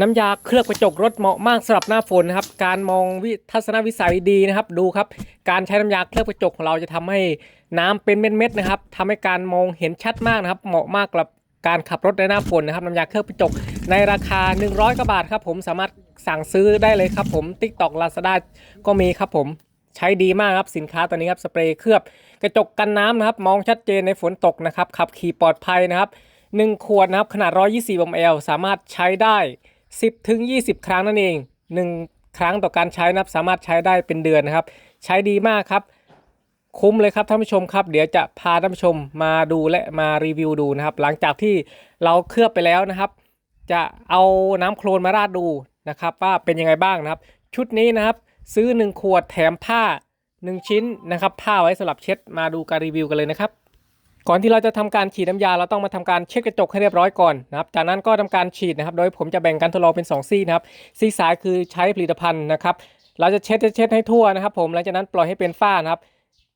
น้ำยาเคลือบกระจกรถเหมาะมากสำหรับหน้าฝนนะครับ การมองวิทัศนวิสัยดีนะครับ ดูครับ การใช้น้ำยาเคลือบกระจกของเราจะทำให้น้ำเป็นเม็ดๆนะครับทำให้การมองเห็นชัดมากนะครับ เหมาะมากกับการขับรถในหน้าฝนนะครับน้ำยาเคลือบกระจกในราคา 100กว่าบาทครับ ผมสามารถสั่งซื้อได้เลยครับ ผม TikTok Lazada ก็มีครับผมใช้ดีมากครับสินค้าตัวนี้ครับสเปรย์เคลือบกระจกกันน้ำนะครับ มองชัดเจนในฝนตกนะครับขับขี่ปลอดภัยนะครับ 1 ขวดนะครับขนาด 120 ml สามารถใช้ได้ 10ถึง20 ครั้งนั่นเอง 1 ครั้งต่อการใช้นะครับสามารถใช้ได้เป็นเดือนนะครับ ใช้ดีมากครับ คุ้มเลยครับท่านผู้ชมครับ เดี๋ยวจะพาท่านผู้ชมมาดูและมารีวิวดูนะครับ หลังจากที่เราเคลือบไปแล้วนะครับ จะเอาน้ำโคลนมาราดดูนะครับ ว่าเป็นยังไงบ้างนะครับ ชุดนี้นะครับ ซื้อ 1 ขวดแถมผ้า 1 ชิ้นนะครับผ้าไว้สำหรับเช็ดมาดูการรีวิวกันเลยนะครับ ก่อนที่เราจะทำการฉีดน้ำยาเราต้องมาทำการเช็ดกระจกให้เรียบร้อยก่อนนะครับ จากนั้นก็ทำการฉีดนะครับ โดยผมจะแบ่งการทดลองเป็น 2 ซี่นะครับ ซี่ซ้ายคือใช้ผลิตภัณฑ์นะครับ เราจะเช็ดเช็ดให้ทั่วนะครับ ผมหลังจากนั้นปล่อยให้เป็นฝ้านะครับ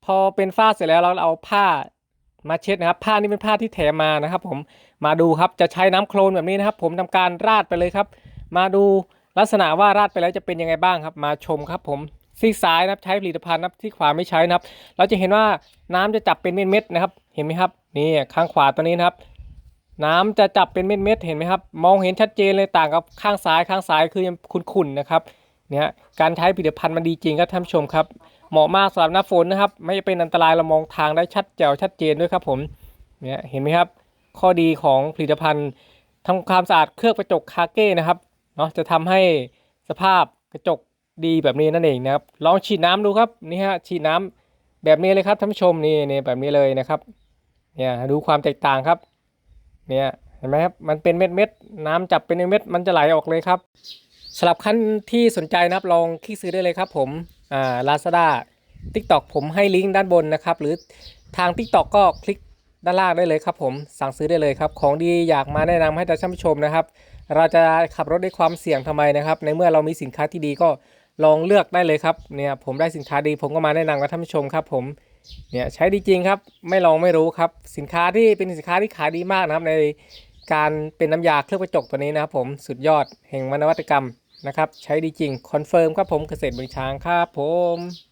พอเป็นฝ้าเสร็จแล้วเราเอาผ้ามาเช็ดนะครับ ผ้านี่เป็นผ้าที่แถมมานะครับ ผมมาดูครับจะใช้น้ำโคลนแบบนี้นะครับ ผมทำการราดไปเลยครับ มาดูลักษณะว่าราดไปแล้วจะเป็นยังไงบ้างครับ มาชมครับผม ซีกซ้ายนะครับใช้ผลิตภัณฑ์นะครับที่ขวาไม่ใช้นะครับ เราจะเห็นว่าน้ำจะจับเป็นเม็ดๆนะครับ เห็นไหมครับนี่ข้างขวาตัวนี้นะครับ น้ำจะจับเป็นเม็ดๆเห็นไหมครับ มองเห็นชัดเจนเลยต่างกับข้างซ้ายข้างซ้ายคือยังขุ่นๆนะครับเนี่ยการใช้ผลิตภัณฑ์มันดีจริงครับท่านผู้ชมครับ เหมาะมากสำหรับหน้าฝนนะครับ ไม่เป็นอันตรายเรามองทางได้ชัดแจ๋วชัดเจนด้วยครับผมเนี่ยเห็นไหมครับ ข้อดีของผลิตภัณฑ์ทำความสะอาดเคลือบกระจกคาเก้นะครับเนาะจะทำให้สภาพกระจก ดีแบบนี้นั่นเองนะครับลองฉีดน้ำดูครับนี่ฮะฉีดน้ำแบบนี้เลยครับท่านผู้ชมนี่นี่แบบนี้เลยนะครับเนี่ยดูความแตกต่างครับเนี่ยเห็นไหมครับมันเป็นเม็ดเม็ดน้ำจับเป็นเม็ดมันจะไหลออกเลยครับสำหรับขั้นที่สนใจนะครับลองคลิกซื้อได้เลยครับผมอ่าลาซาด้าทิกตอกผมให้ลิงก์ด้านบนนะครับ หรือทาง TikTok ก็คลิกด้านล่างได้เลยครับผมสั่งซื้อได้เลยครับ ของดีอยากมาแนะนำให้ท่านผู้ชมนะครับ เราจะขับรถด้วยความเสี่ยงทำไมนะครับ ในเมื่อเรามีสินค้าที่ดีก็ ลองเลือกได้เลยครับเนี่ยผมได้สินค้าดีผมก็มาแนะนำกับท่านผู้ชมครับ ผมเนี่ยใช้ดีจริงครับไม่ลองไม่รู้ครับ สินค้าที่เป็นสินค้าที่ขายดีมากนะครับ ในการเป็นน้ำยาเคลือบกระจกตัวนี้นะครับผมสุดยอดแห่งนวัตกรรมนะครับ ใช้ดีจริงคอนเฟิร์มครับผมเกษตรเมืองช้างครับผม